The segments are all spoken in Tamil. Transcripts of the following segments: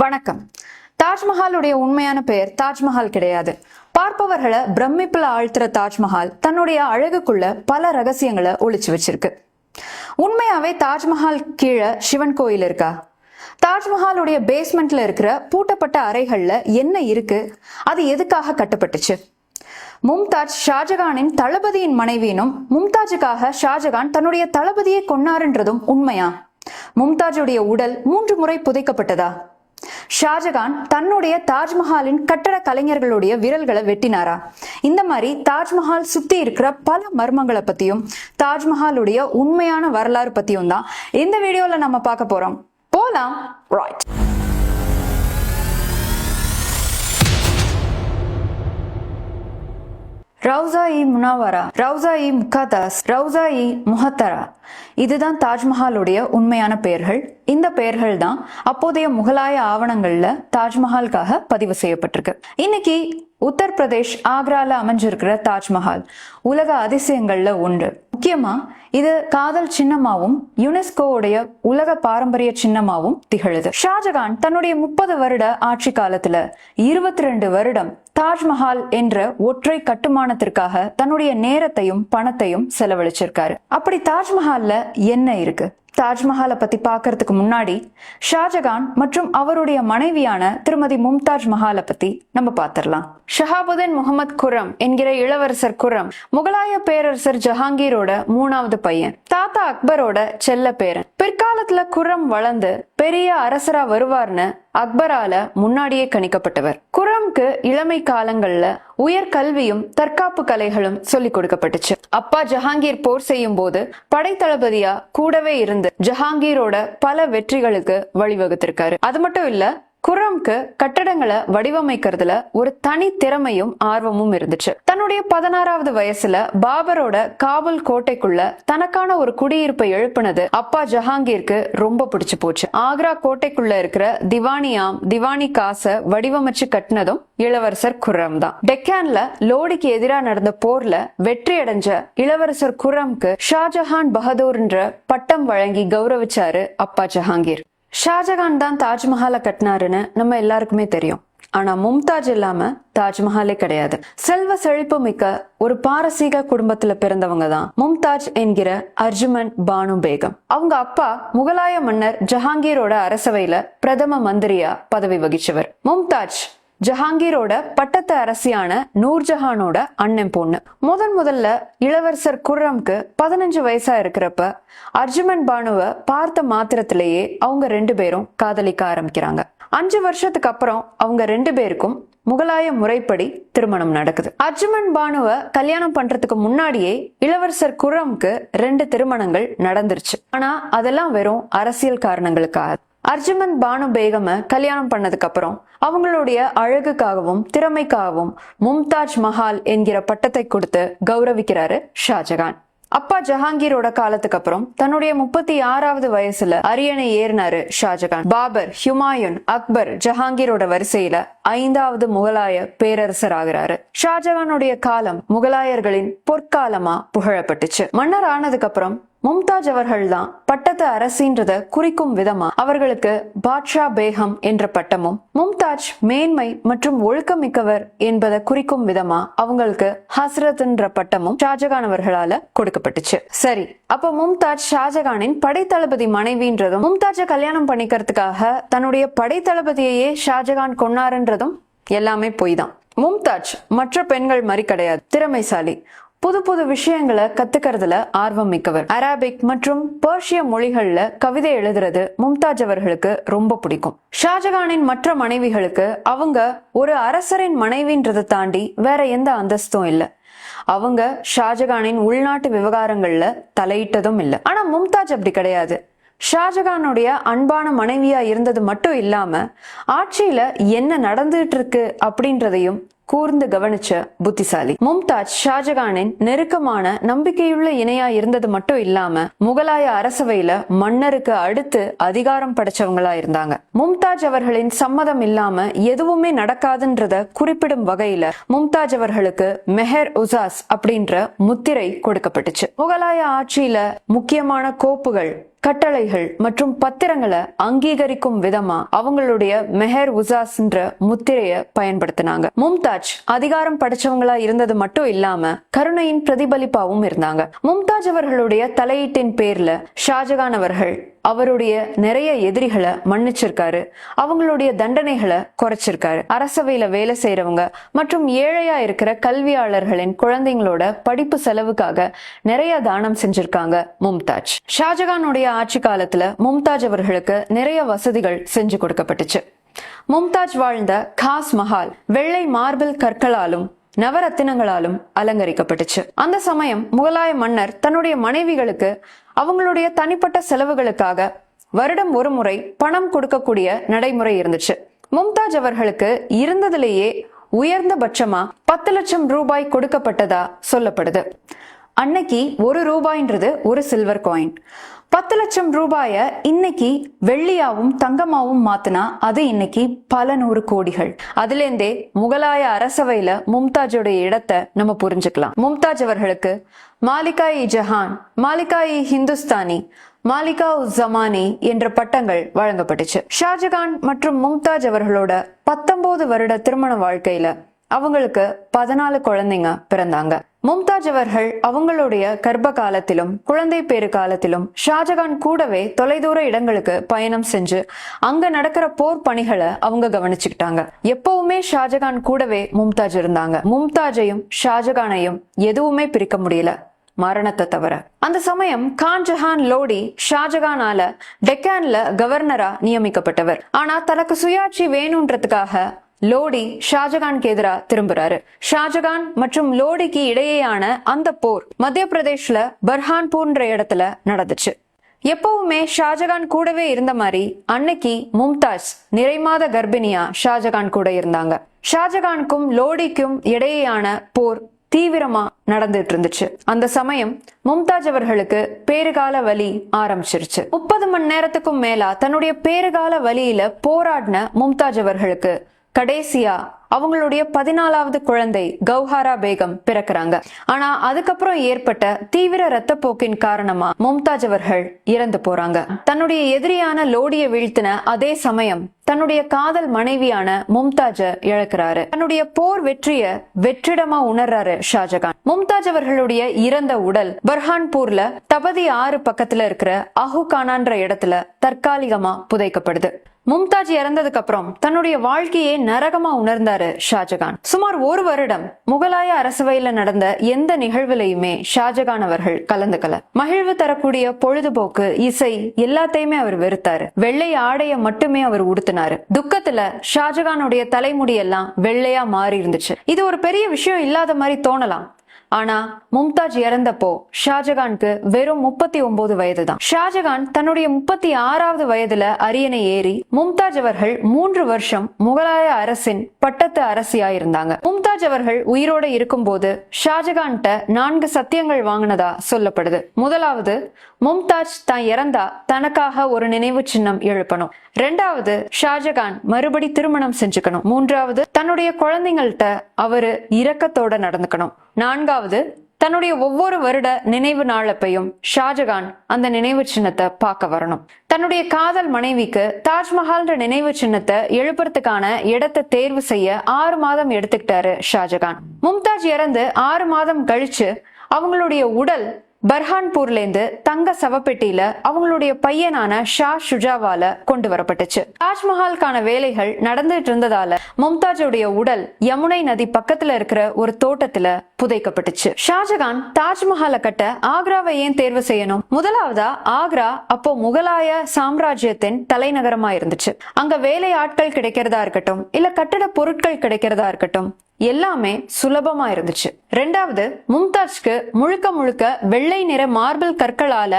வணக்கம். தாஜ்மஹாலுடைய உண்மையான பெயர் தாஜ்மஹால் கிடையாது. பார்ப்பவர்களை பிரமிப்புல ஆழ்த்துற தாஜ்மஹால் தன்னுடைய அழகுக்குள்ள பல ரகசியங்களை ஒளிச்சு வச்சிருக்கு. உண்மையாவே தாஜ்மஹால் கீழே சிவன் கோயில் இருக்கா? தாஜ்மஹாலுடைய பேஸ்மெண்ட்ல இருக்கிற பூட்டப்பட்ட அறைகள்ல என்ன இருக்கு? அது எதுக்காக கட்டப்பட்டுச்சு? மும்தாஜ் ஷாஜகானின் தளபதியின் மனைவியினும் மும்தாஜுக்காக ஷாஜகான் தன்னுடைய தளபதியை கொன்னாருன்றதும் உண்மையா? மும்தாஜுடைய உடல் மூன்று முறை புதைக்கப்பட்டதா? ஷாஜகான் தன்னுடைய தாஜ்மஹாலின் கட்டட கலைஞர்களுடைய விரல்களை வெட்டினாரா? இந்த மாதிரி தாஜ்மஹால் சுத்தி இருக்கிற பல மர்மங்களை பத்தியும் தாஜ்மஹாலுடைய உண்மையான வரலாறு பத்தியும் தான் இந்த வீடியோல நம்ம பார்க்க போறோம். போலாம். ரைட் ரவுசா இ முனாவரா ரவுசா இ முகாதாஸ் ரவுசா இ முஹத்தரா இதுதான் தாஜ்மஹாலுடைய உண்மையான பெயர்கள். இந்த பெயர்கள் தான் அப்போதைய முகலாய ஆவணங்கள்ல தாஜ்மஹாலுக்காக பதிவு செய்யப்பட்டிருக்கு. இன்னைக்கு உத்தரப்பிரதேஷ் ஆக்ரால அமைஞ்சிருக்கிற தாஜ்மஹால் உலக அதிசயங்கள்ல ஒன்று. முக்கியமா இது காதல் சின்னமாவும் யுனெஸ்கோவுடைய உலக பாரம்பரிய சின்னமாவும் திகழுது. ஷாஜகான் தன்னுடைய முப்பது வருட ஆட்சி காலத்துல இருபத்தி ரெண்டு வருடம் தாஜ்மஹால் என்ற ஒற்றை கட்டுமானத்திற்காக தன்னுடைய நேரத்தையும் பணத்தையும் செலவழிச்சிருக்காரு. அப்படி தாஜ்மஹால்ல என்ன இருக்கு? தாஜ்மஹாலை பத்தி பாக்குறதுக்கு முன்னாடி ஷாஜகான் மற்றும் அவருடைய மனைவியான திருமதி மும்தாஜ் மஹாலை பத்தி நம்ம பார்த்திடலாம். ஷஹாபுதீன் முகமது குரம் என்கிற இளவரசர் குரம் முகலாய பேரரசர் ஜஹாங்கீரோட மூணாவது பையன் தாத்தா அக்பரோட செல்ல பேரன். பிற்காலத்துல குரம் வளர்ந்து பெரிய அரசரா வருவார்னு அக்பரால முன்னாடியே கணிக்கப்பட்டவர். குரம்க்கு இளமை காலங்கள்ல உயர் கல்வியும் தற்காப்பு கலைகளும் சொல்லிக் கொடுக்கப்பட்டுச்சு. அப்பா ஜஹாங்கீர் போர் செய்யும் போது படைத்தளபதியா கூடவே இருந்து ஜஹாங்கீரோட பல வெற்றிகளுக்கு வழிவகுத்திருக்காரு. அது மட்டும் இல்ல குரம்க்கு கட்டடங்களை வடிவமைக்கிறதுல ஒரு தனி திறமையும் ஆர்வமும் இருந்துச்சு. தன்னுடைய பதினாறாவது வயசுல பாபரோட காபூல் கோட்டைக்குள்ள தனக்கான ஒரு குடியிருப்பை எழுப்பினது அப்பா ஜஹாங்கீருக்கு ரொம்ப பிடிச்சு போச்சு. ஆக்ரா கோட்டைக்குள்ள இருக்கிற திவானியாம் திவானி காச வடிவமைச்சு கட்டினதும் இளவரசர் குர்ரம் தான். டெக்கான்ல லோடிக்கு எதிராக நடந்த போர்ல வெற்றி அடைஞ்ச இளவரசர் குரம்க்கு ஷாஜஹான் பகதூர்ன்ற பட்டம் வழங்கி கௌரவிச்சாரு அப்பா ஜஹாங்கீர். ஷாஜகான் தான் தாஜ்மஹாலை கட்டினாருன்னு நம்ம எல்லாருக்குமே தெரியும். ஆனா மும்தாஜ் இல்லாம தாஜ்மஹாலே கிடையாது. செல்வ செழிப்பு மிக்க ஒரு பாரசீக குடும்பத்துல பிறந்தவங்க தான் மும்தாஜ் என்கிற அர்ஜுமன் பானு பேகம். அவங்க அப்பா முகலாய மன்னர் ஜஹாங்கீரோட அரசவையில பிரதம மந்திரியா பதவி வகிச்சவர். மும்தாஜ் ஜஹாங்கீரோட பட்டத்து அரசியான நூர்ஜஹானோட அண்ணன் பொண்ணு. முதன் முதல்ல இளவரசர் குர்ரம்க்கு பதினஞ்சு வயசா இருக்கிறப்ப அர்ஜுமன் பானுவை பார்த்த மாத்திரத்திலேயே அவங்க ரெண்டு பேரும் காதலிக்க ஆரம்பிக்கிறாங்க. அஞ்சு வருஷத்துக்கு அப்புறம் அவங்க ரெண்டு பேருக்கும் முகலாய முறைப்படி திருமணம் நடக்குது. அர்ஜுமன் பானுவை கல்யாணம் பண்றதுக்கு முன்னாடியே இளவரசர் குர்ரம்க்கு ரெண்டு திருமணங்கள் நடந்துருச்சு. ஆனா அதெல்லாம் வெறும் அரசியல் காரணங்களுக்காக. அர்ஜுமன் பானு பேகம கல்யாணம் பண்ணதுக்கு அப்புறம் அவங்களுடைய அழகுக்காகவும் திறமைக்காகவும் மும்தாஜ் மஹால் என்கிற பட்டத்தை கொடுத்து கௌரவிக்கிறாரு ஷாஜகான். அப்பா ஜஹாங்கீரோட காலத்துக்கு அப்புறம் தன்னுடைய முப்பத்தி ஆறாவது வயசுல அரியணை ஏறினாரு ஷாஜகான். பாபர் ஹுமாயூன் அக்பர் ஜஹாங்கீரோட வரிசையில ஐந்தாவது முகலாய பேரரசர் ஆகிறாரு. ஷாஜகானுடைய காலம் முகலாயர்களின் பொற்காலமா புகழப்பட்டுச்சு. மன்னர் ஆனதுக்கு அப்புறம் மும்தாஜ் அவர்கள் தான் பட்டத்து அரசின்றத குறிக்கும் விதமா அவர்களுக்கு பாட்ஷா பேகம் என்ற பட்டமும் மும்தாஜ் மேன்மை மற்றும் ஒழுக்கமிக்கவர் என்பதை குறிக்கும் விதமா அவங்களுக்கு ஹஸ்ரத்ன்ற பட்டமும் ஷாஜகான் அவர்களால கொடுக்கப்பட்டுச்சு. சரி அப்ப மும்தாஜ் ஷாஜகானின் படைத்தளபதி மனைவின்றதும் மும்தாஜை கல்யாணம் பண்ணிக்கிறதுக்காக தன்னுடைய படைத்தளபதியையே ஷாஜகான் கொன்னாருன்றதும் எல்லாமே பொய் தான் மும்தாஜ் மற்ற பெண்கள் மாதிரி கிடையாது திறமைசாலி. புது புது விஷயங்களை கத்துக்கிறதுல ஆர்வம் மிக்கவர். அரபிக் மற்றும் பர்ஷிய மொழிகள்ல கவிதை எழுதுறது மும்தாஜ் அவர்களுக்கு ரொம்ப பிடிக்கும். ஷாஜகானின் மற்ற மனைவிகளுக்கு அவங்க ஒரு அரசரின் மனைவின்றதை தாண்டி வேற எந்த அந்தஸ்தும் இல்லை. அவங்க ஷாஜகானின் உள்நாட்டு விவகாரங்கள்ல தலையிட்டதும் இல்ல. ஆனா மும்தாஜ் அப்படி கிடையாது. ஷாஜகானுடைய அன்பான மனைவியா இருந்தது மட்டும் இல்லாம ஆட்சியில என்ன நடந்துட்டு இருக்கு அப்படின்றதையும் கூர்ந்து கவனிச்ச புத்திசாலி. மும்தாஜ் ஷாஜகானின் நெருக்கமான நம்பிக்கையுள்ள இணையா இருந்தது மட்டும் இல்லாம முகலாய அரசவையில மன்னருக்கு அடுத்து அதிகாரம் படைச்சவங்களா இருந்தாங்க. மும்தாஜ் அவர்களின் சம்மதம் இல்லாம எதுவுமே நடக்காதுன்றத குறிப்பிடும் வகையில மும்தாஜ் அவர்களுக்கு மெஹர் உசாஸ் அப்படின்ற முத்திரை கொடுக்கப்பட்டுச்சு. முகலாய ஆட்சியில முக்கியமான கோப்புகள் கட்டளைகள் மற்றும் பத்திரங்களை அங்கீகரிக்கும் விதமா அவங்களுடைய மெஹர் உசாஸ்ன்ற முத்திரைய பயன்படுத்தினாங்க. மும்தாஜ் அதிகாரம் படைச்சவங்களா இருந்தது மட்டும் இல்லாம கருணையின் பிரதிபலிப்பாவும் இருந்தாங்க. மும்தாஜ் அவர்களுடைய தலையீட்டின் பேர்ல ஷாஜகான் அவர்கள் அவருடைய நிறைய எதிரிகளை மன்னிச்சிருக்காரு. அவங்களுடைய தண்டனைகளை குறைச்சிருக்காரு. அரசவையில வேலை செய்யறவங்க மற்றும் ஏழையா இருக்கிற கல்வியாளர்களின் குழந்தைங்களோட படிப்பு செலவுக்காக நிறைய தானம் செஞ்சிருக்காங்க மும்தாஜ். ஷாஜகானுடைய ஆட்சி காலத்துல மும்தாஜ் அவர்களுக்கு நிறைய வசதிகள் செஞ்சு கொடுக்கப்பட்டுச்சு. மும்தாஜ் வாழ்ந்த காஸ் மஹால் வெள்ளை மார்பிள் கற்களாலும் நவரத்தினங்களாலும் அலங்கரிக்கப்பட்டுச்சு. அந்த சமயம் முகலாய மன்னர் தன்னுடைய மனைவிகளுக்கு அவங்களுடைய தனிப்பட்ட செலவுகளுக்காக வருடம் ஒரு முறை பணம் கொடுக்கக்கூடிய நடைமுறை இருந்துச்சு. மும்தாஜ் அவர்களுக்கு இருந்ததிலேயே உயர்ந்தபட்சமா பத்து லட்சம் ரூபாய் கொடுக்கப்பட்டதா சொல்லப்படுது. அன்னைக்கு ஒரு ரூபாய்ன்றது ஒரு சில்வர் காயின் பத்து லட்சம் ரூபாய இன்னைக்கு வெள்ளியாவும் தங்கமாவும் மாத்தினா அது இன்னைக்கு பல நூறு கோடிகள். அதுலேருந்தே முகலாய அரசவையில மும்தாஜோடைய இடத்தை நம்ம புரிஞ்சுக்கலாம். மும்தாஜ் அவர்களுக்கு மாலிகா இ ஜஹான் மாலிகா இ ஹிந்துஸ்தானி மாலிகா உஸ் ஜமானி என்ற பட்டங்கள் வழங்கப்பட்டுச்சு. ஷாஜகான் மற்றும் மும்தாஜ் அவர்களோட பத்தொன்பது வருட திருமண வாழ்க்கையில அவங்களுக்கு பதினாலு குழந்தைங்க பிறந்தாங்க. மும்தாஜ் அவர்கள் அவங்களுடைய கர்ப்ப காலத்திலும் குழந்தை பேறு காலத்திலும் ஷாஜகான் கூடவே தொலைதூர இடங்களுக்கு பயணம் செஞ்சு அங்க நடக்கிற போர் பணிகளை அவங்க கவனிச்சுக்கிட்டாங்க. எப்பவுமே ஷாஜகான் கூடவே மும்தாஜ் இருந்தாங்க. மும்தாஜையும் ஷாஜகானையும் எதுவுமே பிரிக்க முடியல மரணத்தை தவிர. அந்த சமயம் கான் ஜஹான் லோடி ஷாஜகானால டெக்கான்ல கவர்னரா நியமிக்கப்பட்டவர். ஆனா தனக்கு சுயாட்சி வேணுன்றதுக்காக லோடி ஷாஜகானுக்கு எதிராக திரும்புறாரு. ஷாஜகான் மற்றும் லோடிக்கு இடையேயான அந்த போர் மத்திய பிரதேஷ்ல பர்ஹான்பூர்ன்ற இடத்துல நடந்துச்சு. எப்பவுமே ஷாஜகான் கூடவே இருந்த மாதிரி அன்னைக்கு மும்தாஜ் நிறைமாத கர்ப்பிணியா ஷாஜகான் கூட இருந்தாங்க. ஷாஜகானுக்கும் லோடிக்கும் இடையேயான போர் தீவிரமா நடந்துட்டு இருந்துச்சு. அந்த சமயம் மும்தாஜ் அவர்களுக்கு பேறுகால வலி ஆரம்பிச்சிருச்சு. முப்பது மணி நேரத்துக்கும் மேலா தன்னுடைய பேறுகால வலியில போராடின மும்தாஜ் அவர்களுக்கு கடைசியா அவங்களுடைய பதினாலாவது குழந்தை கௌஹாரா பேகம் பிறக்கிறாங்க. ஆனா அதுக்கப்புறம் ஏற்பட்ட தீவிர ரத்தப்போக்கின் காரணமா மும்தாஜ் அவர்கள் இறந்து போறாங்க. தன்னுடைய எதிரியான லோடியை வீழ்த்தின அதே சமயம் தன்னுடைய காதல் மனைவியான மும்தாஜ இழக்கிறாரு. தன்னுடைய போர் வெற்றிய வெற்றிடமா உணர்றாரு ஷாஜகான். மும்தாஜ் அவர்களுடைய இறந்த உடல் பர்ஹான்பூர்ல தபதி ஆறு பக்கத்துல இருக்கிற அஹுகானான்ற இடத்துல தற்காலிகமா புதைக்கப்படுது. மும்தாஜ் இறந்ததுக்கு அப்புறம் தன்னுடைய வாழ்க்கையே நரகமா உணர்ந்தாரு ஷாஜகான். சுமார் ஒரு வருடம் முகலாய அரசவையில நடந்த எந்த நிகழ்வுலையுமே ஷாஜகான் அவர்கள் கலந்துக்கல. மகிழ்வு தரக்கூடிய பொழுதுபோக்கு இசை எல்லாத்தையுமே அவர் வெறுத்தாரு. வெள்ளை ஆடைய மட்டுமே அவர் உடுத்தினார். துக்கத்துல ஷாஜகானுடைய தலைமுடி எல்லாம் வெள்ளையா மாறி இருந்துச்சு. இது ஒரு பெரிய விஷயம் இல்லாத மாதிரி தோணலாம். ஆனா மும்தாஜ் இறந்தப்போ ஷாஜகானுக்கு வெறும் முப்பத்தி ஒன்பது வயது தான் ஷாஜகான் தன்னுடைய முப்பத்தி ஆறாவது வயதுல அரியணை ஏறி மும்தாஜ் அவர்கள் மூன்று வருஷம் முகலாய அரசின் பட்டத்து அரசியா இருந்தாங்க மும்தாஜ் அவர்கள் உயிரோட இருக்கும்போது ஷாஜகான்கிட்ட நான்கு சத்தியங்கள் வாங்கினதா சொல்லப்படுது. முதலாவது மும்தாஜ் தான் இறந்தா தனக்காக ஒரு நினைவு சின்னம் எழுப்பணும். ரெண்டாவது ஷாஜகான் மறுபடி திருமணம் செஞ்சுக்கணும். மூன்றாவது தன்னுடைய குழந்தைங்கள்ட்ட அவரு இரக்கத்தோட நடந்துக்கணும். நான்காவது தன்னுடைய ஒவ்வொரு வருட நினைவு நாளப்பையும் ஷாஜகான் அந்த நினைவு சின்னத்தை பார்க்க வரணும். தன்னுடைய காதல் மனைவிக்கு தாஜ்மஹால்ன்ற நினைவு சின்னத்தை எழுப்புறதுக்கான இடத்தை தேர்வு செய்ய ஆறு மாதம் எடுத்துக்கிட்டாரு ஷாஜகான். மும்தாஜ் இறந்து ஆறு மாதம் கழிச்சு அவங்களுடைய உடல் பர்ஹான்பூர்லேருந்து தங்க சவப்பெட்டியில அவங்களுடைய பையனான ஷா ஷுஜாவால கொண்டு வரப்பட்டுச்சு. தாஜ்மஹாலுக்கான வேலைகள் நடந்துட்டு இருந்ததால மும்தாஜுடைய உடல் யமுனை நதி பக்கத்துல இருக்கிற ஒரு தோட்டத்துல புதைக்கப்பட்டுச்சு. ஷாஜகான் தாஜ்மஹாலை கட்ட ஆக்ராவை ஏன் தேர்வு செய்யணும்? முதலாவதா ஆக்ரா அப்போ முகலாய சாம்ராஜ்யத்தின் தலைநகரமா இருந்துச்சு அங்க வேலை ஆட்கள் கிடைக்கிறதா இருக்கட்டும் இல்ல கட்டட பொருட்கள் கிடைக்கிறதா இருக்கட்டும் எல்லாமே சுலபமா இருந்துச்சு. ரெண்டாவது மும்தாஜ்க்கு முழுக்க முழுக்க வெள்ளை நிற மார்பிள் கற்களால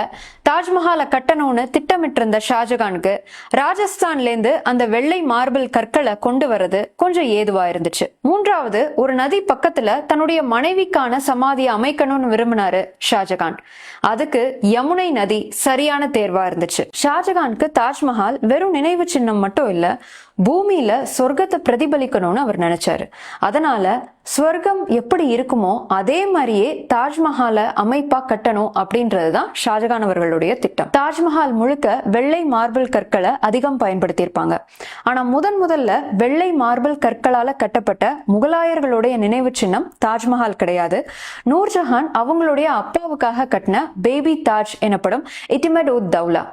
தாஜ்மஹாலை கட்டணும்னு திட்டமிட்டிருந்த ஷாஜகானுக்கு ராஜஸ்தான்ல இருந்து அந்த வெள்ளை மார்பிள் கற்களை கொண்டு வரது கொஞ்சம் ஏதுவா இருந்துச்சு. மூன்றாவது ஒரு நதி பக்கத்துல தன்னுடைய மனைவிக்கான சமாதியை அமைக்கணும்னு விரும்பினாரு ஷாஜகான். அதுக்கு யமுனை நதி சரியான தேர்வா இருந்துச்சு. ஷாஜகானுக்கு தாஜ்மஹால் வெறும் நினைவு சின்னம் மட்டும் இல்ல பூமியில சொர்க்கத்தை பிரதிபலிக்கணும்னு அவர் நினைச்சாரு. அதனால ஸ்வர்க்கம் எப்படி இருக்குமோ அதே மாதிரியே தாஜ்மஹாலை அமைப்பா கட்டணும் அப்படின்றது தான் ஷாஜகான் அவர்களுடைய திட்டம். தாஜ்மஹால் முழுக்க வெள்ளை மார்பிள் கற்களை அதிகம் பயன்படுத்தியிருப்பாங்க. ஆனா முதன் முதல்ல வெள்ளை மார்பிள் கற்களால கட்டப்பட்ட முகலாயர்களுடைய நினைவு சின்னம் தாஜ்மஹால் கிடையாது. நூர்ஜஹான் அவங்களுடைய அப்பாவுக்காக கட்டின பேபி தாஜ் எனப்படும் இட்டிமட் உத் தௌலா.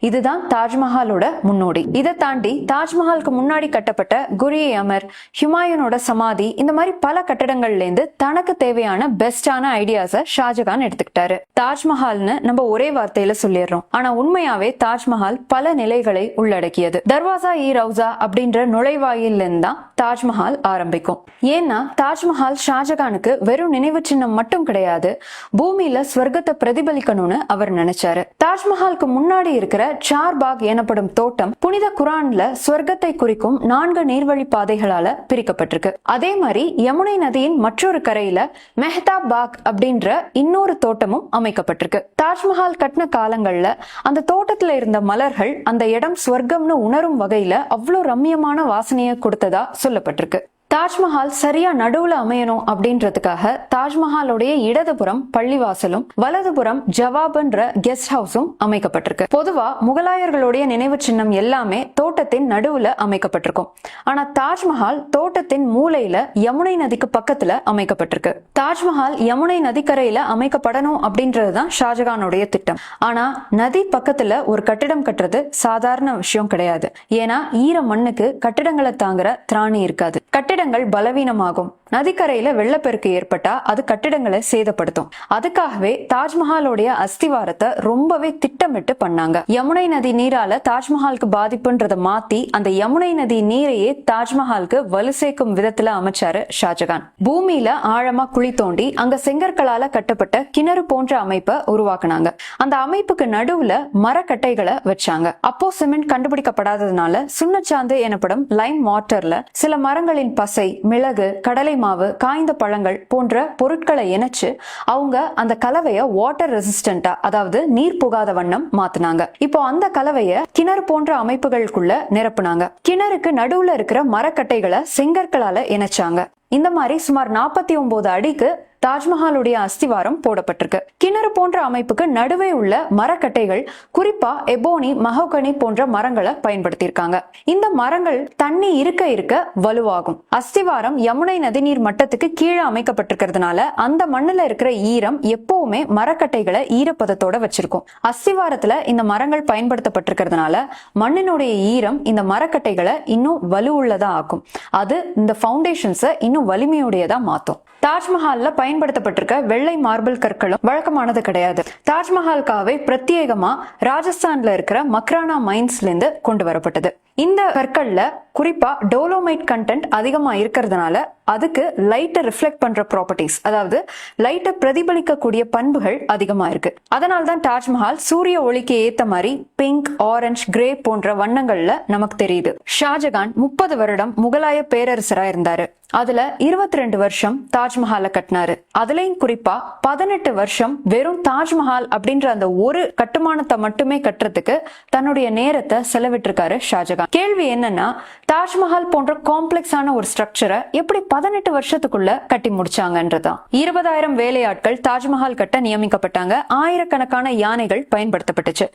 இதுதான் தாஜ்மஹாலோட முன்னோடி. இதை தாண்டி தாஜ்மஹாலுக்கு முன்னாடி கட்டப்பட்ட குரி அமர் ஹுமாயூனோட சமாதி இந்த மாதிரி பல கட்டடங்கள்ல இருந்து தனக்கு தேவையான பெஸ்டான ஐடியாஸ ஷாஜகான் எடுத்துக்கிட்டாரு. தாஜ்மஹால்னு நம்ம ஒரே வார்த்தையில சொல்லிடுறோம். ஆனா உண்மையாவே தாஜ்மஹால் பல நிலைகளை உள்ளடக்கியது. தர்வாசா இ ரவுசா அப்படின்ற நுழைவாயிலிருந்து தான் தாஜ்மஹால் ஆரம்பிக்கும். ஏன்னா தாஜ்மஹால் ஷாஜகானுக்கு வெறும் நினைவு சின்னம் மட்டும் கிடையாது பூமியில ஸ்வர்க்கத்தை பிரதிபலிக்கணும்னு அவர் நினைச்சாரு. தாஜ்மஹாலுக்கு முன்னாடி இருக்கிற சார்பாக் எனப்படும் தோட்டம் புனித குரான்ல ஸ்வர்க்கத்தை குறிக்கும் நான்கு நீர்வழி பாதைகளால பிரிக்கப்பட்டிருக்கு. அதே மாதிரி யமுனை நதியின் மற்றொரு கரையில மெஹதா பாக் அப்படின்ற இன்னொரு தோட்டமும் அமைக்கப்பட்டிருக்கு. தாஜ்மஹால் கட்டின காலங்கள்ல அந்த தோட்டத்துல இருந்த மலர்கள் அந்த இடம் ஸ்வர்க்கம்னு உணரும் வகையில அவ்வளோ ரம்மியமான வாசனையை கொடுத்ததா சொல்லப்பட்டிருக்கு. தாஜ்மஹால் சரியா நடுவுல அமையணும் அப்படின்றதுக்காக தாஜ்மஹாலுடைய இடதுபுறம் பள்ளிவாசலும் வலதுபுறம் ஜவாப்ன்ற கெஸ்ட் ஹவுஸும் அமைக்கப்பட்டிருக்கு. பொதுவா முகலாயர்களுடைய நினைவு சின்னம் எல்லாமே தோட்டத்தின் நடுவுல அமைக்கப்பட்டிருக்கும். ஆனா தாஜ்மஹால் தோட்டத்தின் மூலையில யமுனை நதிக்கு பக்கத்துல அமைக்கப்பட்டிருக்கு. தாஜ்மஹால் யமுனை நதிக்கரையில அமைக்கப்படணும் அப்படின்றதுதான் ஷாஜகானுடைய திட்டம். ஆனா நதி பக்கத்துல ஒரு கட்டிடம் கட்டுறது சாதாரண விஷயம் கிடையாது. ஏன்னா ஈர மண்ணுக்கு கட்டிடங்களை தாங்குற திராணி இருக்காது. கட்டிட கட்டிடங்கள் பலவீனமாகும். நதிக்கரையில வெள்ளப்பெருக்கு ஏற்பட்டா அது கட்டிடங்களை சேதப்படுத்தும். அதுக்காகவே தாஜ்மஹாலோடைய அஸ்திவாரத்தை ரொம்பவே திட்டமிட்டு பண்ணாங்க. யமுனை நதி நீரால தாஜ்மஹாலுக்கு பாதிப்புன்றத மாத்தி அந்த யமுனை நதி நீரையே தாஜ்மஹாலுக்கு வலு சேர்க்கும் விதத்துல அமைச்சாரு ஷாஜகான். பூமியில ஆழமா குழி தோண்டி அங்க செங்கற்களால கட்டப்பட்ட கிணறு போன்ற அமைப்பை உருவாக்குனாங்க. அந்த அமைப்புக்கு நடுவுல மரக்கட்டைகளை வச்சாங்க. அப்போ சிமெண்ட் கண்டுபிடிக்கப்படாததுனால சுண்ணச்சாந்து எனப்படும் லைம் வாட்டர்ல சில மரங்களின் பசை மிளகு கடலை மாவு காய்ந்த பழங்கள் போன்ற பொருட்களை இணைச்சு அவங்க அந்த கலவைய வாட்டர் ரெசிஸ்டண்டா அதாவது நீர் புகாத வண்ணம் மாத்தினாங்க. இப்போ அந்த கலவைய கிணறு போன்ற அமைப்புகளுக்குள்ள நிரப்புனாங்க. கிணறுக்கு நடுவுல இருக்கிற மரக்கட்டைகளை செங்கற்களால இணைச்சாங்க. இந்த மாதிரி சுமார் நாற்பத்தி ஒன்பது அடிக்கு தாஜ்மஹாலுடைய அஸ்திவாரம் போடப்பட்டிருக்கு. கிணறு போன்ற அமைப்புக்கு நடுவே உள்ள மரக்கட்டைகள் குறிப்பா எபோனி மஹோகனி போன்ற மரங்களை பயன்படுத்தியிருக்காங்க. இந்த மரங்கள் தண்ணி இருக்க இருக்க வலுவாகும். அஸ்திவாரம் யமுனை நதிநீர் மட்டத்துக்கு கீழே அமைக்கப்பட்டிருக்கிறதுனால அந்த மண்ணுல இருக்கிற ஈரம் எப்பவுமே மரக்கட்டைகளை ஈரப்பதத்தோட வச்சிருக்கும். அஸ்திவாரத்துல இந்த மரங்கள் பயன்படுத்தப்பட்டிருக்கிறதுனால மண்ணினுடைய ஈரம் இந்த மரக்கட்டைகளை இன்னும் வலுவுள்ளதா ஆக்கும். அது இந்த ஃபவுண்டேஷன்ஸை இன்னும் வலிமையுடையதா மாத்தும். தாஜ்மஹால்ல பயன்படுத்தப்பட்டிருக்க வெள்ளை மார்பிள் கற்களும் வழக்கமானது கிடையாது. தாஜ்மஹால்காவை பிரத்யேகமா ராஜஸ்தான்ல இருக்கிற மக்ரானா மைன்ஸ்ல இருந்து கொண்டு வரப்பட்டது. இந்த கற்கள்ல குறிப்பா டோலோமைட் கண்டென்ட் அதிகமா இருக்கிறதுனால அதுக்கு லைட்டை ரிஃப்ளெக்ட் பண்ற ப்ராப்பர்ட்டிஸ் அதாவது லைட்டை பிரதிபலிக்கக்கூடிய பண்புகள் அதிகமா இருக்கு. அதனால தான் தாஜ்மஹால் சூரிய ஒளிக்கு ஏத்த மாதிரி பிங்க் ஆரஞ்சு கிரே போன்ற வண்ணங்கள்ல நமக்கு தெரியுது. ஷாஜகான் முப்பது வருடம் முகலாய பேரரசரா இருந்தாரு. அதுல இருபத்தி ரெண்டு வருஷம் தாஜ்மஹாலை கட்டினாரு. அதுலயும் குறிப்பா பதினெட்டு வருஷம் வெறும் தாஜ்மஹால் அப்படின்ற அந்த ஒரு கட்டுமானத்தை மட்டுமே கட்டுறதுக்கு தன்னுடைய நேரத்தை செலவிட்டிருக்காரு ஷாஜகான். கேள்வி என்னன்னா தாஜ்மஹால் போன்ற காம்ப்ளெக்ஸான ஒரு ஸ்ட்ரக்சரை எப்படி பதினெட்டு வருஷத்துக்குள்ள கட்டி முடிச்சாங்கன்றதான் இருபதாயிரம் வேலையாட்கள் தாஜ்மஹால் கட்ட நியமிக்கப்பட்டாங்க. ஆயிரக்கணக்கான யானைகள் பயன்படுத்தப்பட்டுச்சு.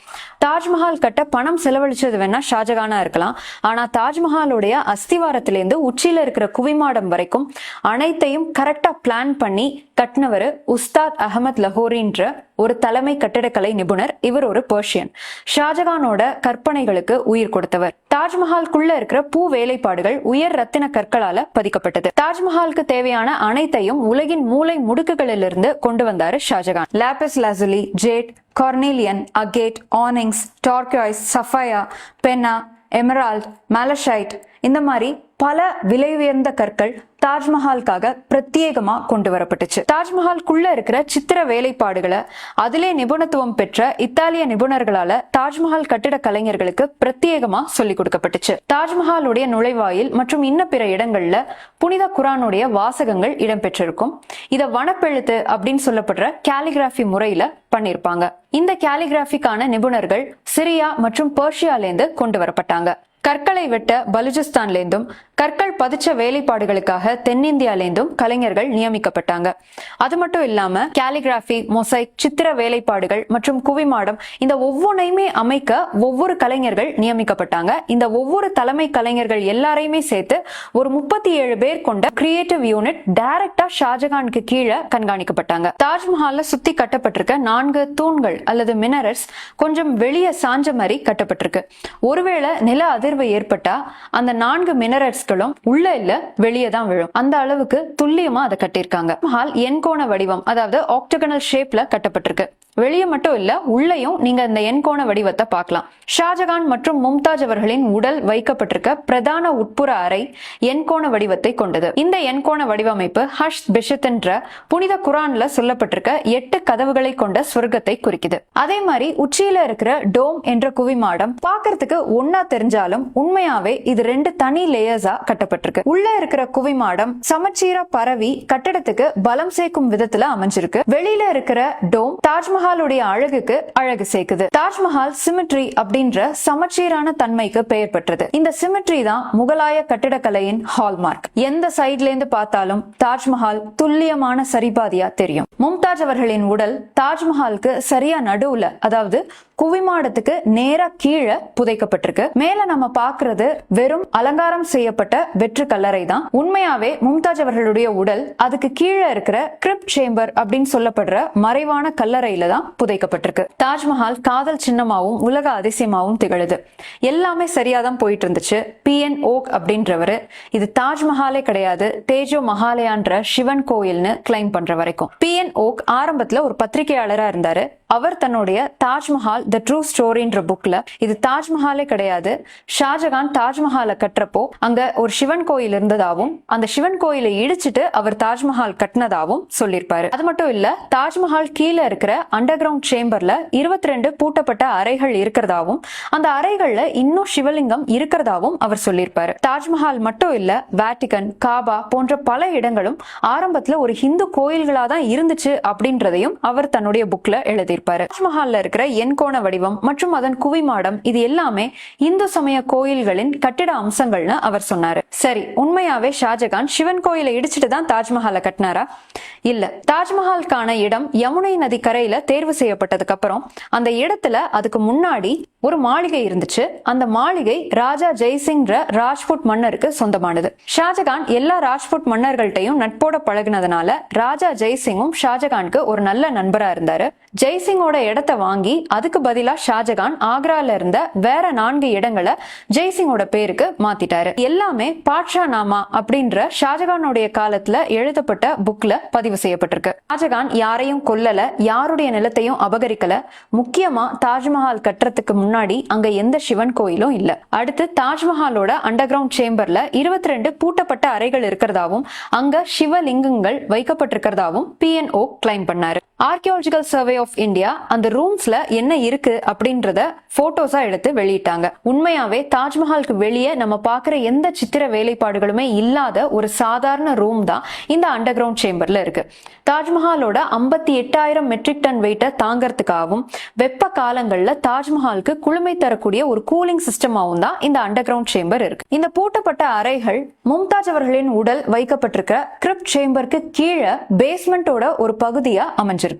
தாஜ்மஹால் கட்ட பணம் செலவழிச்சது வேணா ஷாஜகானா இருக்கலாம். ஆனா தாஜ்மஹாலுடைய அஸ்திவாரத்திலேருந்து உச்சியில இருக்கிற குவிமாடம் வரைக்கும் அனைத்தையும் கரெக்டா பிளான் பண்ணி கட்டினவர் உஸ்தாத் அகமத் லஹோரின்ற ஒரு தலைமை கட்டிடக்கலை நிபுணர் இவர் ஒரு பர்ஷியன் ஷாஜகானோட கற்பனைகளுக்கு உயிர் கொடுத்தவர். தாஜ்மஹால்குள்ள இருக்கிற பூ வேலைப்பாடுகள் உயர் ரத்தின கற்களால பதிக்கப்பட்டது. தாஜ்மஹாலுக்கு தேவையான அனைத்தையும் உலகின் மூளை முடுக்குகளிலிருந்து கொண்டு வந்தாரு Shahjahan. Lapis lazuli jade carnelian agate onyx turquoise sapphire Penna emerald malachite இந்த மாதிரி பல விலை உயர்ந்த கற்கள் தாஜ்மஹாலுக்காக பிரத்யேகமா கொண்டு வரப்பட்டுச்சு. தாஜ்மஹால்குள்ள இருக்கிற சித்திர வேலைப்பாடுகளை அதிலே நிபுணத்துவம் பெற்ற இத்தாலிய நிபுணர்களால தாஜ்மஹால் கட்டிட கலைஞர்களுக்கு பிரத்யேகமா சொல்லிக் கொடுக்கப்பட்டுச்சு. தாஜ்மஹாலுடைய நுழைவாயில் மற்றும் இன்ன பிற இடங்கள்ல புனித குரானுடைய வாசகங்கள் இடம்பெற்றிருக்கும். இத வனப்பெழுத்து அப்படின்னு சொல்லப்படுற கேலிகிராஃபி முறையில பண்ணிருப்பாங்க. இந்த கேலிகிராஃபிக்கான நிபுணர்கள் சிரியா மற்றும் பெர்ஷியாலேருந்து கொண்டு வரப்பட்டாங்க. கற்களை வெட்ட பலுஜிஸ்தான்லேருந்தும் கற்கள் பதிச்ச வேலைப்பாடுகளுக்காக தென்னிந்தியாலேருந்தும் கலைஞர்கள் நியமிக்கப்பட்டாங்க. அது மட்டும் இல்லாம கேலிகிராஃபி மொசைக் சித்திர வேலைப்பாடுகள் மற்றும் குவிமாடம் இந்த ஒவ்வொன்றையுமே அமைக்க ஒவ்வொரு கலைஞர்கள் நியமிக்கப்பட்டாங்க. இந்த ஒவ்வொரு தலைமை கலைஞர்கள் எல்லாரையுமே சேர்த்து ஒரு முப்பத்தி ஏழு பேர் கொண்ட கிரியேட்டிவ் யூனிட் டைரக்டா ஷாஜகானுக்கு கீழே கண்காணிக்கப்பட்டாங்க. தாஜ்மஹால சுத்தி கட்டப்பட்டிருக்க நான்கு தூண்கள் அல்லது மினரல்ஸ் கொஞ்சம் வெளியே சாஞ்ச மாதிரி கட்டப்பட்டிருக்கு. ஒருவேளை நில உயர்வு ஏற்பட்டா அந்த நான்கு மினரல்ஸ்களும் உள்ள இல்ல வெளியே தான் விழும். அந்த அளவுக்கு துல்லியமா அதை கட்டியிருக்காங்க. என் எண்கோண வடிவம் அதாவது ஆக்டகனல் ஷேப்ல கட்டப்பட்டிருக்கு. வெளியே மட்டும் இல்ல உள்ளேயும் நீங்க இந்த எண்கோண வடிவத்தை பார்க்கலாம். ஷாஜகான் மற்றும் மும்தாஜ் அவர்களின் உடல் வைக்கப்பட்டிருக்க பிரதான உட்புற அறை எண்கோண வடிவத்தை கொண்டது. இந்த எண்கோண வடிவமைப்பு ஹஷ் பிஷத் என்ற புனித குரான்ல சொல்லப்பட்டிருக்க எட்டு கதவுகளை கொண்ட சொர்க்கத்தை குறிக்குது. அதே மாதிரி உச்சியில இருக்கிற டோம் என்ற குவிமாடம் பாக்குறதுக்கு ஒன்னா தெரிஞ்சாலும் உண்மையாவே இது ரெண்டு தனி லேயர்ஸா கட்டப்பட்டிருக்கு. உள்ள இருக்கிற குவிமாடம் சமச்சீரா பரவி கட்டடத்துக்கு பலம் சேர்க்கும் விதத்துல அமைஞ்சிருக்கு. வெளியில இருக்கிற டோம் தாஜ்மஹால் தாஜ்மஹாலுடைய அழகுக்கு அழகு சேர்க்குது. தாஜ்மஹால் சிமிட்ரி அப்படின்ற சமச்சீரான தன்மைக்கு பெயர் பெற்றது. இந்த சிமிட்ரி தான் முகலாய கட்டிடக்கலையின் ஹால்மார்க் எந்த சைட்ல இருந்து பார்த்தாலும் தாஜ்மஹால் துல்லியமான சரிபாதியா தெரியும். மும்தாஜ் அவர்களின் உடல் தாஜ்மஹாலுக்கு சரியா நடுவுல அதாவது குவிமாடத்துக்கு நேரா கீழே புதைக்கப்பட்டிருக்கு. மேல நம்ம பாக்குறது வெறும் அலங்காரம் செய்யப்பட்ட வெற்று கல்லறை தான். உண்மையாவே மும்தாஜ் அவர்களுடைய உடல் அதுக்கு கீழே இருக்கிற கிரிப் சேம்பர் அப்படின்னு சொல்லப்படுற மறைவான கல்லறையில தான் புதைக்கப்பட்டிருக்கு. தாஜ்மஹால் காதல் சின்னமாவும் உலக அதிசயமாவும் திகழுது. எல்லாமே சரியா தான் போயிட்டு இருந்துச்சு பி என் ஓக் அப்படின்றவரு. இது தாஜ்மஹாலே கிடையாது. தேஜோ மஹாலயான்ற சிவன் கோயில்னு கிளைம் பண்ற வரைக்கும். பி என் ஓக் ஆரம்பத்துல ஒரு பத்திரிகையாளரா இருந்தாரு. அவர் தன்னுடைய தாஜ்மஹால் த ட்ரூ ஸ்டோரின்ற புக்ல இது தாஜ்மஹாலே கிடையாது. ஷாஜகான் தாஜ்மஹாலை கட்டுறப்போ அங்க ஒரு சிவன் கோயில் இருந்ததாவும் அந்த சிவன் கோயிலை இடிச்சிட்டு அவர் தாஜ்மஹால் கட்டினதாகவும் சொல்லியிருப்பாரு. அது மட்டும் இல்ல தாஜ்மஹால் கீழே இருக்கிற அண்டர் கிரவுண்ட் சேம்பர்ல இருபத்தி ரெண்டு பூட்டப்பட்ட அறைகள் இருக்கிறதாவும் அந்த அறைகள்ல இன்னும் சிவலிங்கம் இருக்கிறதாவும் அவர் சொல்லியிருப்பாரு. தாஜ்மஹால் மட்டும் இல்ல வேட்டிகன் காபா போன்ற பல இடங்களும் ஆரம்பத்துல ஒரு ஹிந்து கோயில்களா தான் இருந்துச்சு அப்படின்றதையும் அவர் தன்னுடைய புக்ல எழுதியிருப்பாரு. தாஜ்மஹால்ல இருக்கிற எண்கோண வடிவம் மற்றும் அதன் குவிமாடம் இது எல்லாமே இந்து சமய கோயில்களின் கட்டிட அம்சங்கள்னு அவர் சொன்னாரு. சரி உண்மையாவே ஷாஜகான் சிவன் கோயிலை இடிச்சிட்டு தான் தாஜ்மஹாலை கட்டினாரா? இல்ல தாஜ்மஹாலுக்கான இடம் யமுனை நதி கரையில தேர்வு செய்யப்பட்டதுக்கு அப்புறம் அந்த இடத்துல அதுக்கு முன்னாடி ஒரு மாளிகை இருந்துச்சு. அந்த மாளிகை ராஜா ஜெய்சிங்ற ராஜ்புட் மன்னருக்கு சொந்தமானது. ஷாஜகான் எல்லா ராஜ்புட் மன்னர்கள்ட்டையும் நட்போட பழகினதுனால ராஜா ஜெய்சிங்கும் ஷாஜகானுக்கு ஒரு நல்ல நண்பரா இருந்தாரு. ஜெய்சிங் ஜெய்சிங்கோட இடத்தை வாங்கி அதுக்கு பதிலா ஷாஜகான் ஆக்ரால இருந்த வேற நான்கு இடங்களை ஜெய்சிங்கோட பேருக்கு மாத்திட்டாரு. எல்லாமே பாட்ஷா நாமா அப்படின்ற ஷாஜகானுடைய காலத்துல எழுதப்பட்ட புக்ல பதிவு செய்யப்பட்டிருக்கு. ஷாஜகான் யாரையும் கொல்லல யாருடைய நிலத்தையும் அபகரிக்கல. முக்கியமா தாஜ்மஹால் கட்டுறதுக்கு முன்னாடி அங்க எந்த சிவன் கோயிலும் இல்ல. அடுத்து தாஜ்மஹாலோட அண்டர் கிரவுண்ட் சேம்பர்ல இருபத்தி ரெண்டு பூட்டப்பட்ட அறைகள் இருக்கிறதாவும் அங்க சிவலிங்கங்கள் வைக்கப்பட்டிருக்கிறதாவும் பிஎன்ஓ கிளைம் பண்ணாரு. ஆர்கியாலஜிக்கல் சர்வே ஆஃப் இந்தியா அந்த ரூம்ஸ்ல என்ன இருக்கு அப்படின்றத போட்டோஸா எடுத்து வெளியிட்டாங்க. உண்மையாவே தாஜ்மஹாலுக்கு வெளியே நம்ம பார்க்குற எந்த சித்திர வேலைப்பாடுகளுமே இல்லாத ஒரு சாதாரண ரூம் தான் இந்த அண்டர் கிரவுண்ட் சேம்பர்ல இருக்கு. தாஜ்மஹாலோட ஐம்பத்தி எட்டாயிரம் மெட்ரிக் டன் வெயிட்டை தாங்கறதுக்காகவும் வெப்ப காலங்கள்ல தாஜ்மஹாலுக்கு குளுமை தரக்கூடிய ஒரு கூலிங் சிஸ்டமாகவும் தான் இந்த அண்டர் கிரவுண்ட் சேம்பர் இருக்கு. இந்த பூட்டப்பட்ட அறைகள் மும்தாஜ் அவர்களின் உடல் வைக்கப்பட்டிருக்க கிரிப்ட் சேம்பருக்கு கீழே பேஸ்மெண்டோட ஒரு பகுதியா அமைஞ்சிருக்கு.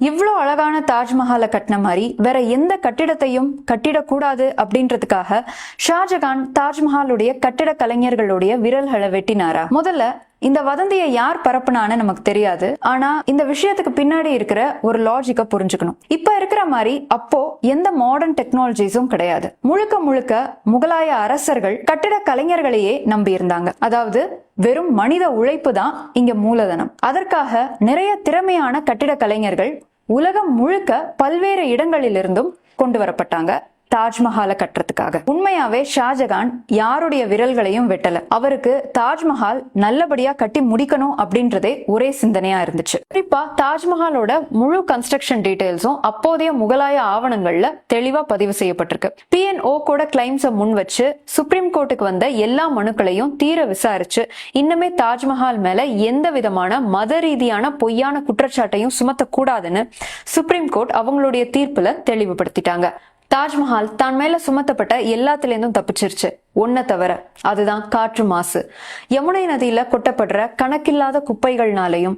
இவ்வளோ அழகான தாஜ்மஹாலை கட்டின மாதிரி வேற எந்த கட்டிடத்தையும் கட்டிடக்கூடாது அப்படின்றதுக்காக ஷாஜகான் தாஜ்மஹாலுடைய கட்டிட கலைஞர்களுடைய விரல்களை வெட்டினாரா? முதல்ல இந்த வதந்தியை யார் பரப்புனான்னு நமக்கு தெரியாது. ஆனா இந்த விஷயத்துக்கு பின்னாடி இருக்கிற ஒரு லாஜிக்க புரிஞ்சுக்கணும். இப்ப இருக்கிற மாதிரி அப்போ எந்த மாடர்ன் டெக்னாலஜிஸும் கிடையாது. முழுக்க முழுக்க முகலாய அரசர்கள் கட்டிட கலைஞர்களையே நம்பி இருந்தாங்க. அதாவது வெறும் மனித உழைப்பு தான் இங்க மூலதனம். அதற்காக நிறைய திறமையான கட்டிட கலைஞர்கள் உலகம் முழுக்க பல்வேறு இடங்களிலிருந்தும் கொண்டு வரப்பட்டாங்க. தாஜ்மஹாலை கட்டுறதுக்காக. உண்மையாவே ஷாஜகான் யாருடைய விரல்களையும் வெட்டல. அவருக்கு தாஜ்மஹால் நல்லபடியா கட்டி முடிக்கணும் அப்படின்றதே ஒரே சிந்தனையா இருந்துச்சு. குறிப்பா தாஜ்மஹாலோட முழு கன்ஸ்ட்ரக்ஷன் டீடைல்ஸும் அப்போதைய முகலாய ஆவணங்கள்ல தெளிவா பதிவு செய்யப்பட்டிருக்கு. பிஎன்ஓ கூட கிளைம்ஸை முன் வச்சு சுப்ரீம் கோர்ட்டுக்கு வந்த எல்லா மனுக்களையும் தீர விசாரிச்சு இன்னுமே தாஜ்மஹால் மேல எந்த விதமான மத ரீதியான பொய்யான குற்றச்சாட்டையும் சுமத்தக்கூடாதுன்னு சுப்ரீம் கோர்ட் அவங்களுடைய தீர்ப்புல தெளிவுபடுத்திட்டாங்க. தாஜ்மஹால் தான் மேல சுமத்தப்பட்ட எல்லாத்துலேருந்தும் தப்பிச்சிருச்சு. ஒன்ன தவிர அதுதான் காற்று மாசு. யமுனை நதியில கொட்டப்படுற கணக்கில்லாத குப்பைகள்னாலையும்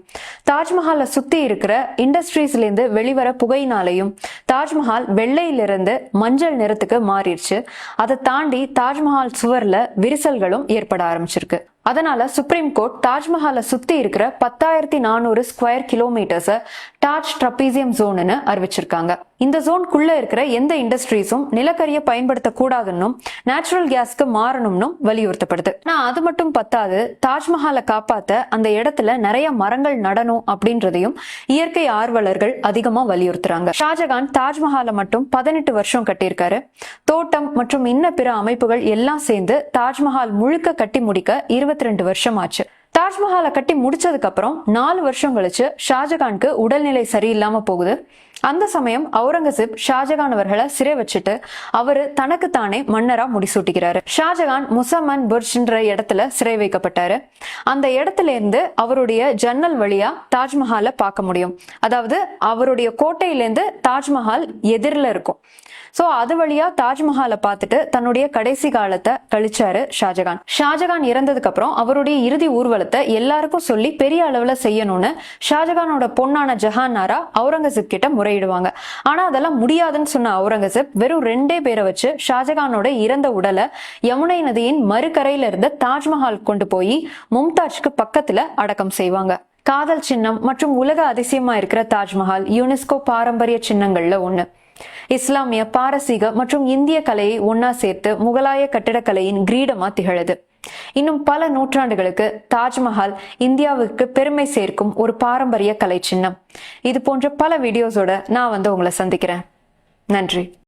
தாஜ்மஹாலை சுத்தி இருக்கிற இண்டஸ்ட்ரீஸ்ல இருந்து வெளிவர புகையினாலையும் தாஜ்மஹால் வெள்ளையிலிருந்து மஞ்சள் நிறத்துக்கு மாறிடுச்சு. அதை தாண்டி தாஜ்மஹால் சுவர்ல விரிசல்களும் ஏற்பட ஆரம்பிச்சிருக்கு. அதனால சுப்ரீம் கோர்ட் தாஜ்மஹாலை சுத்தி இருக்கிற பத்தாயிரத்தி நானூறு ஸ்கொயர் கிலோமீட்டர்ஸை டாஜ் ட்ரப்பீசியம் ஜோன்னு அறிவிச்சிருக்காங்க. இந்த ஜோன்குள்ள இருக்கிற எந்த இண்டஸ்ட்ரீஸும் நிலக்கரியை பயன்படுத்த கூடாதுன்னும் நேச்சுரல் கேஸ்க்கு மாறணும்னு வலியுறுத்தப்படுது. நான் அது மட்டும் பத்தாது. தாஜ்மஹாலை காப்பாத்த அந்த இடத்துல நிறைய மரங்கள் நடணும் அப்படின்றதையும் இயற்கை ஆர்வலர்கள் அதிகமா வலியுறுத்துறாங்க. ஷாஜகான் தாஜ்மஹாலை மட்டும் பதினெட்டு வருஷம் கட்டியிருக்காரு. தோட்டம் மற்றும் இன்ன பிற அமைப்புகள் எல்லாம் சேர்ந்து தாஜ்மஹால் முழுக்க கட்டி முடிக்க இருபத்தி ரெண்டு வருஷம் ஆச்சு தாஜ்மஹாலை கட்டி முடிச்சதுக்கு அப்புறம் நாலு வருஷம் கழிச்சு ஷாஜகானுக்கு உடல்நிலை சரியில்லாம போகுது. அந்த சமயம் அவுரங்கசீப் ஷாஜகான் அவர்களை சிறை வச்சுட்டு அவரு தனக்கு தானே மன்னரா முடிசூட்டுகிறாரு. ஷாஜகான் முசமன் புர்ஜ்ன்ற இடத்துல சிறை வைக்கப்பட்டாரு. அந்த இடத்துல இருந்து அவருடைய ஜன்னல் வழியா தாஜ்மஹாலை பார்க்க முடியும். அதாவது அவருடைய கோட்டையிலேருந்து தாஜ்மஹால் எதிரில் இருக்கும். சோ அது வழியா தாஜ்மஹாலை பார்த்துட்டு தன்னுடைய கடைசி காலத்தை கழிச்சாரு ஷாஜகான். ஷாஜகான் இறந்ததுக்கு அப்புறம் அவருடைய இறுதி ஊர்வலத்தை எல்லாருக்கும் சொல்லி பெரிய அளவுல செய்யணும்னு ஷாஜகானோட பொண்ணான ஜஹானாரா அவுரங்கசீப் கிட்ட முறையிடுவாங்க. ஆனா அதெல்லாம் முடியாதுன்னு சொன்ன அவுரங்கசீப் வெறும் ரெண்டே பேரை வச்சு ஷாஜகானோட இறந்த உடலை யமுனை நதியின் மறுகரையில இருந்த தாஜ்மஹால் கொண்டு போய் மும்தாஜ்க்கு பக்கத்துல அடக்கம் செய்வாங்க. காதல் சின்னம் மற்றும் உலக அதிசயமா இருக்கிற தாஜ்மஹால் யுனெஸ்கோ பாரம்பரிய சின்னங்கள்ல ஒண்ணு. இஸ்லாமிய பாரசீக மற்றும் இந்திய கலையை ஒன்னா சேர்த்து முகலாய கட்டிடக்கலையின் கிரீடமா திகழது. இன்னும் பல நூற்றாண்டுகளுக்கு தாஜ்மஹால் இந்தியாவுக்கு பெருமை சேர்க்கும் ஒரு பாரம்பரிய கலை சின்னம் இது போன்ற பல வீடியோஸோட நான் வந்து உங்களை சந்திக்கிறேன். நன்றி.